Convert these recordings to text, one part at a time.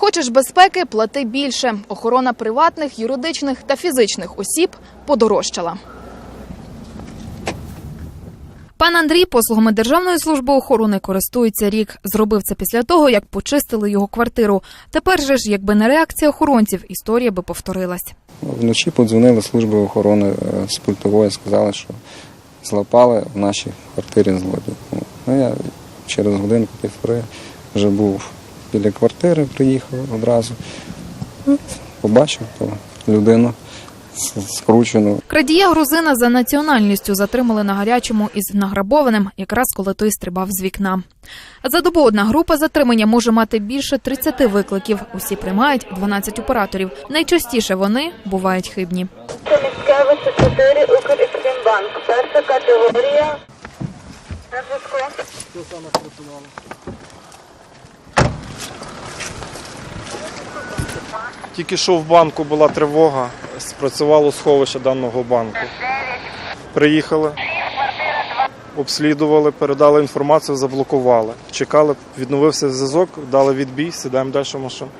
Хочеш безпеки, плати більше. Охорона приватних, юридичних та фізичних осіб подорожчала. Пан Андрій послугами Державної служби охорони користується рік. Зробив це після того, як почистили його квартиру. Тепер же ж, якби не реакція охоронців, історія би повторилась. Вночі подзвонили служби охорони е, з пультової, сказали, що злапали в нашій квартирі злодій. Ну, я через годинку півтори вже був біля квартири, приїхав одразу. Ну, Побачив ту людину скручену. Крадія грузина за національністю затримали на гарячому із награбованим, якраз коли той стрибав з вікна. За добу одна група затримання може мати більше 30 викликів. Усі приймають 12 операторів. Найчастіше вони бувають хибні. Міськевиця 4 Укрекспімбанк. Перша категорія. На зв'язку. Тільки що в банку була тривога, спрацювало сховище даного банку. Приїхали, обслідували, передали інформацію, заблокували. Чекали, відновився зв'язок, дали відбій, сідаємо далі в машину.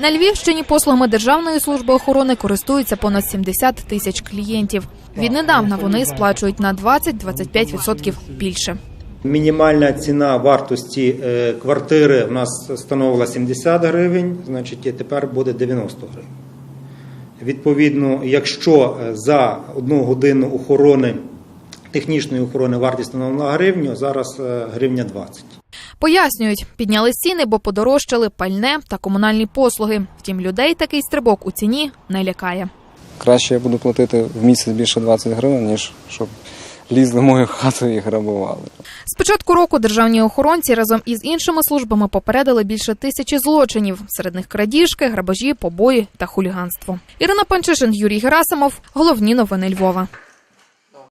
На Львівщині послугами Державної служби охорони користуються понад 70 тисяч клієнтів. Віднедавна вони сплачують на 20-25% більше. Мінімальна ціна вартості е, квартири в нас становила 70 гривень, значить і тепер буде 90 гривень. Відповідно, якщо е, за одну годину охорони, технічної охорони вартість становила гривню, зараз е, гривня 20. Пояснюють, підняли ціни, бо подорожчали пальне та комунальні послуги. Втім, людей такий стрибок у ціні не лякає. Краще я буду платити в місяць більше 20 гривень, ніж щоб лізли мою хату і грабували. З початку року державні охоронці разом із іншими службами попередили більше тисячі злочинів. Серед них крадіжки, грабежі, побої та хуліганство. Ірина Панчишин, Юрій Герасимов. Головні новини Львова.